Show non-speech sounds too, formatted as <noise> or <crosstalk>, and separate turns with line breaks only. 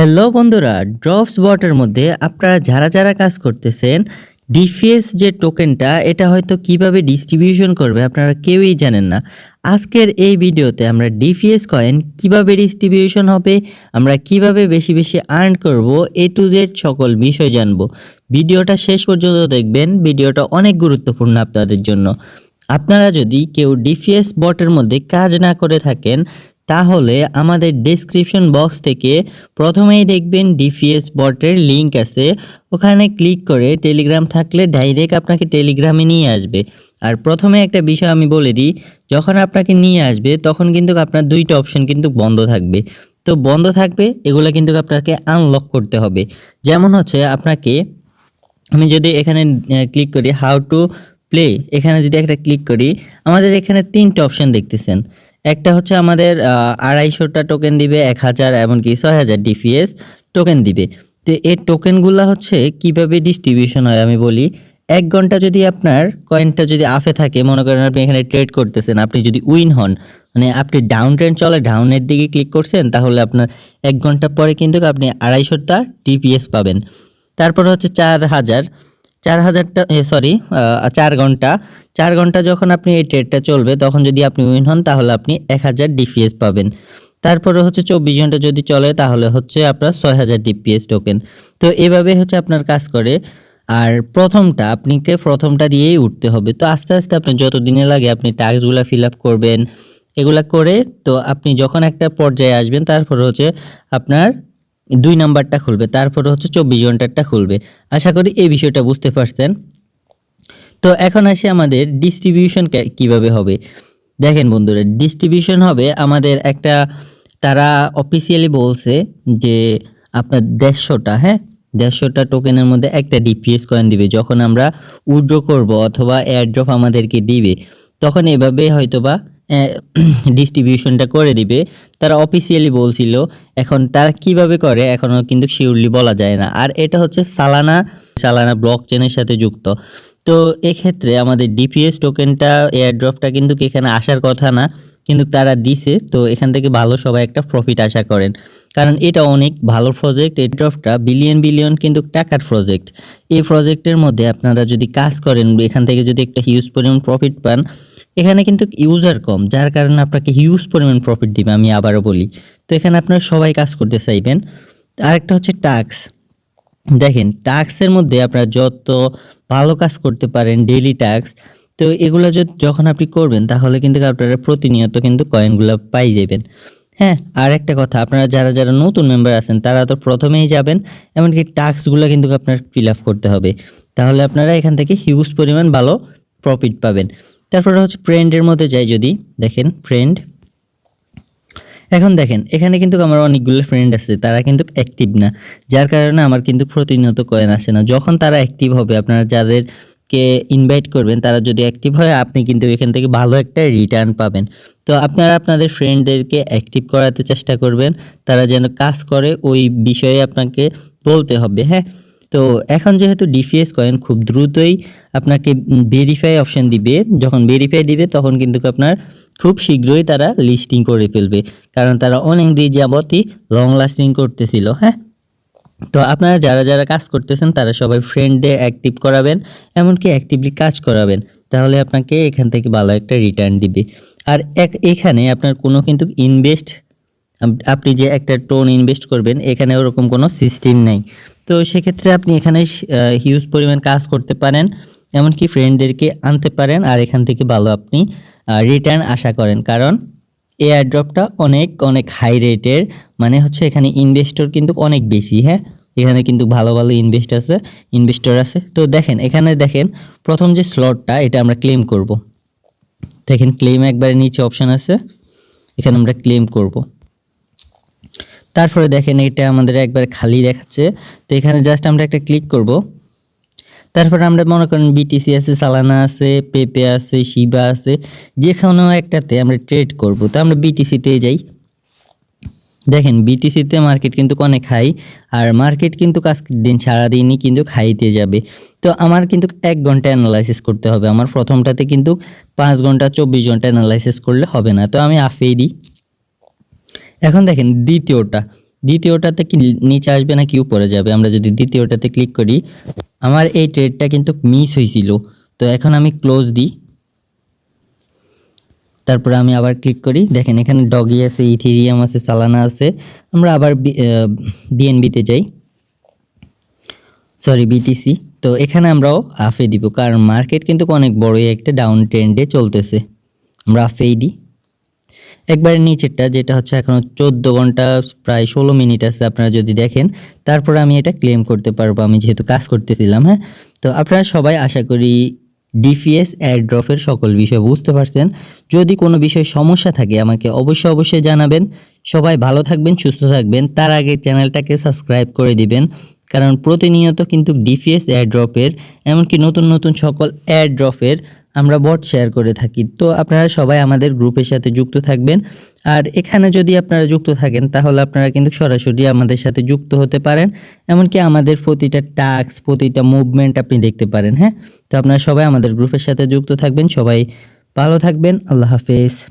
Hello বন্ধুরা, drops বটের মধ্যে আপনারা যারা যারা কাজ করতেছেন, ডিফিএস যে টোকেনটা, এটা হয়তো কীভাবে ডিস্ট্রিবিউশন করবে আপনারা কেউই জানেন না। আজকের এই ভিডিওতে আমরা ডিফিএস কয়েন কীভাবে ডিস্ট্রিবিউশন হবে, আমরা কীভাবে বেশি বেশি আর্ন করব এ টু জেড সকল বিষয় জানব। ভিডিওটা শেষ পর্যন্ত দেখবেন, ভিডিওটা অনেক গুরুত্বপূর্ণ আপনাদের জন্য। আপনারা যদি কেউ ডিফিএস বটের মধ্যে কাজ না করে থাকেন তাহলে আমাদের ডেসক্রিপশন বক্স থেকে প্রথমেই দেখবেন ডিপিএস বটের লিংক আছে। ওখানে ক্লিক করে টেলিগ্রাম থাকলে ডাইরেক্ট আপনাকে টেলিগ্রামে নিয়ে আসবে। আর প্রথমে একটা বিষয় আমি বলে দিই, যখন আপনাকে নিয়ে আসবে, তখন কিন্তু আপনার দুইটা অপশন কিন্তু বন্ধ থাকবে। তো বন্ধ থাকবে, এগুলো কিন্তু আপনাকে আনলক করতে হবে। যেমন হচ্ছে আপনাকে, আমি যদি এখানে ক্লিক করি হাউ টু প্লে এখানে যদি একটা ক্লিক করি, আমাদের এখানে তিনটে অপশন দেখতেছেন। একটা হচ্ছে আমাদের আড়াইশোটা টোকেন দিবে, এক হাজার, এমনকি ছয় হাজার ডিপিএস টোকেন দিবে। তো এই টোকেনগুলো হচ্ছে কীভাবে ডিস্ট্রিবিউশন হয় আমি বলি, এক ঘণ্টা যদি আপনার কয়েনটা যদি আফে থাকে, মনে করেন আপনি এখানে ট্রেড করতেছেন, আপনি যদি উইন হন মানে আপনি ডাউন ট্রেন্ড চলে ডাউনের দিকে ক্লিক করছেন, তাহলে আপনার এক ঘণ্টা পরে কিন্তু আপনি আড়াইশোটা ডিপিএস পাবেন। তারপর হচ্ছে চার হাজার চার হাজারটা সরি চার ঘণ্টা। চার ঘণ্টা যখন আপনি এই ট্রেডটা চলবে, তখন যদি আপনি উইন হন, তাহলে আপনি এক হাজার ডিপিএস পাবেন। তারপরে হচ্ছে চব্বিশ ঘণ্টা যদি চলে, তাহলে হচ্ছে আপনার ছয় হাজার ডিপিএস টোকেন তো এভাবে হচ্ছে আপনার কাজ করে। আর প্রথমটা, আপনাকে প্রথমটা দিয়েই উঠতে হবে। তো আস্তে আস্তে আপনি যত দিনে লাগে, আপনি টাস্কগুলো ফিল আপ করবেন। এগুলা করে, তো আপনি যখন একটা পর্যায়ে আসবেন, তারপর হচ্ছে আপনার দুই নাম্বারটা খুলবে, তারপরে হচ্ছে চব্বিশ ঘন্টারটা খুলবে। আশা করি এই বিষয়টা বুঝতে পারছেন। তো এখন আসি আমাদের ডিস্ট্রিবিউশন কীভাবে হবে। দেখেন বন্ধুরা ডিস্ট্রিবিউশন হবে আমাদের একটা, তারা অফিসিয়ালি বলছে যে আপনার দেড়শোটা হ্যাঁ? দেড়শোটা টোকেনের মধ্যে একটা ডিপিএস কয়েন দিবে, যখন আমরা উইথড্র করব অথবা এয়ারড্রপ আমাদেরকে দিবে, তখন এভাবে হয়তোবা ডিস্ট্রিবিউশনটা <clears throat> করে দিবে। তারা অফিসিয়ালি বলছিল, এখন তারা কীভাবে করে এখনও কিন্তু শিওরলি বলা যায় না। আর এটা হচ্ছে সালানা সালানা ব্লক চেনের সাথে যুক্ত। তো এক্ষেত্রে আমাদের ডিপিএস টোকেনটা এয়ারড্রপটা কিন্তু এখানে আসার কথা না, কিন্তু তারা দিছে। তো এখান থেকে ভালো সবাই একটা প্রফিট আশা করেন। কারণ এটা অনেক ভালো প্রজেক্ট এয়ারড্রপটা বিলিয়ন বিলিয়ন কিন্তু টাকার প্রজেক্ট এই প্রজেক্টের মধ্যে আপনারা যদি কাজ করেন, এখান থেকে যদি একটা হিউজ পরিমাণ প্রফিট পান এখানে কিন্তু ইউজার কম, যার কারণে আপনাকে হিউজ পরিমাণ প্রফিট দিবে, আমি আবারও বলি। তো এখানে আপনারা সবাই কাজ করতে চাইবেন। আরেকটা হচ্ছে টাক্স দেখেন টাক্সের মধ্যে আপনারা যত ভালো কাজ করতে পারেন ডেইলি টাক্স তো এগুলো যখন আপনি করবেন, তাহলে কিন্তু আপনারা প্রতিনিয়ত কিন্তু কয়েনগুলো পাই যাবেন। হ্যাঁ আর একটা কথা, আপনারা যারা যারা নতুন মেম্বার আছেন, তারা তো প্রথমেই যাবেন, এমনকি টাস্কগুলো কিন্তু আপনার ফিল আপ করতে হবে। তাহলে আপনারা এখান থেকে হিউজ পরিমাণ ভালো প্রফিট পাবেন। তারপরে হচ্ছে ফ্রেন্ডের মধ্যে যাই যদি, দেখেন ফ্রেন্ড এখন দেখেন, এখানে কিন্তু আমার অনেকগুলো ফ্রেন্ড আছে, তারা কিন্তু অ্যাক্টিভ না। যার কারণে আমার কিন্তু প্রতিনিয়ত কয়েন আসে না। যখন তারা অ্যাক্টিভ হবে, আপনারা যাদেরকে ইনভাইট করবেন, তারা যদি অ্যাক্টিভ হয়, আপনি কিন্তু এখান থেকে ভালো একটা রিটার্ন পাবেন। তো আপনারা আপনাদের ফ্রেন্ডদেরকে অ্যাক্টিভ করাতে চেষ্টা করবেন। তারা যেন কাজ করে, ওই বিষয়ে আপনাকে বলতে হবে হ্যাঁ? তো এখন যেহেতু ডিফিএস কয়েন খুব দ্রুতই আপনাকে ভেরিফাই অপশন দিবে, যখন ভেরিফাই দিবে তখন কিন্তু আপনার খুব শীঘ্রই তারা লিস্টিং করে ফেলবে। কারণ তারা অনেক দিন যাবতই লং লাস্টিং করতেছিল হ্যাঁ? তো আপনারা যারা যারা কাজ করতেছেন তারা সবাই ফ্রেন্ডদের অ্যাক্টিভ করাবেন, এমনকি অ্যাক্টিভলি কাজ করাবেন। তাহলে আপনাকে এখান থেকে ভালো একটা রিটার্ন দিবে। আর এক, এখানে আপনার কোনো কিন্তু ইনভেস্ট আপনি যে একটা টোন ইনভেস্ট করবেন, এখানে ওরকম কোনো সিস্টেম নেই। তো সেক্ষেত্রে আপনি এখানে হিউজ পরিমাণ কাজ করতে পারেন, এমনকি ফ্রেন্ডদেরকে আনতে পারেন, আর এখান থেকে ভালো আপনি রিটার্ন আশা করেন। কারণ এয়ার ড্রপটা অনেক অনেক হাই রেটের মানে হচ্ছে এখানে ইনভেস্টর কিন্তু অনেক বেশি হ্যাঁ? এখানে কিন্তু ভালো ভালো ইনভেস্ট আছে ইনভেস্টর আছে। তো দেখেন, এখানে দেখেন, প্রথম যে স্লটটা এটা আমরা ক্লেম করব। দেখেন ক্লেম একবারে নিচে অপশন আছে, এখানে আমরা ক্লেম করব। তারপরে দেখেন এটা আমাদের একবার খালি দেখাচ্ছে। তো এখানে জাস্ট আমরা একটা ক্লিক করব। তারপরে আমরা মনে করেন বিটিসি আছে সালানা আছে পেপে আছে শিবা আছে যে কোনো একটাতে আমরা ট্রেড করব। তো আমরা বিটিসিতে যাই। দেখেন বিটিসিতে মার্কেট কিন্তু অনেক হাই আর মার্কেট কিন্তু আজকের দিন সারাদিনই কিন্তু খাইতে যাবে। তো আমার কিন্তু এক ঘণ্টা অ্যানালাইসিস করতে হবে। আমার প্রথমটাতে কিন্তু পাঁচ ঘণ্টা, চব্বিশ ঘণ্টা অ্যানালাইসিস করলে হবে না। তো আমি আফেই দিই। এখন দেখেন দ্বিতীয়টা। দ্বিতীয়টাতে কি নিচে আসবে নাকি উপরে যাবে? আমরা যদি দ্বিতীয়টাতে ক্লিক করি, আমার এই ট্রেডটা কিন্তু মিস হয়েছিল। তো এখন আমি ক্লোজ দিই। তারপরে আমি আবার ক্লিক করি। দেখেন এখানে ডগি আছে ইথিরিয়াম আছে সালানা আছে। আমরা আবার বিএনবিতে যাই। সরি বিটিসি তো এখানে আমরাও আফে দিব, কারণ মার্কেট কিন্তু অনেক বড়ই একটা ডাউন ট্রেন্ডে চলতেছে। আমরা আফেই দিই। একবারে নিচেরটা, যেটা হচ্ছে এখনও চোদ্দ ঘণ্টা, প্রায় ষোলো মিনিট আছে আপনারা যদি দেখেন। তারপরে আমি এটা ক্লেম করতে পারব, আমি যেহেতু কাজ করতেছিলাম হ্যাঁ? তো আপনারা সবাই আশা করি ডিপিএস এয়ারড্রপের সকল বিষয় বুঝতে পারছেন। যদি কোনো বিষয়ে সমস্যা থাকে, আমাকে অবশ্যই অবশ্যই জানাবেন। সবাই ভালো থাকবেন, সুস্থ থাকবেন। তার আগে চ্যানেলটাকে সাবস্ক্রাইব করে দিবেন। কারণ প্রতিনিয়ত কিন্তু ডিপিএস এয়ারড্রপের এমনকি নতুন নতুন সকল এয়ারড্রপের আমরা বট শেয়ার করে থাকি। তো আপনারা সবাই আমাদের গ্রুপের সাথে যুক্ত থাকবেন। আর এখানে যদি আপনারা যুক্ত থাকেন, তাহলে আপনারা কিন্তু সরাসরি আমাদের সাথে যুক্ত হতে পারেন। এমনকি আমাদের প্রতিটা টাস্ক প্রতিটা মুভমেন্ট আপনি দেখতে পারেন হ্যাঁ? তো আপনারা সবাই আমাদের গ্রুপের সাথে যুক্ত থাকবেন। সবাই ভালো থাকবেন। আল্লাহ হাফেজ।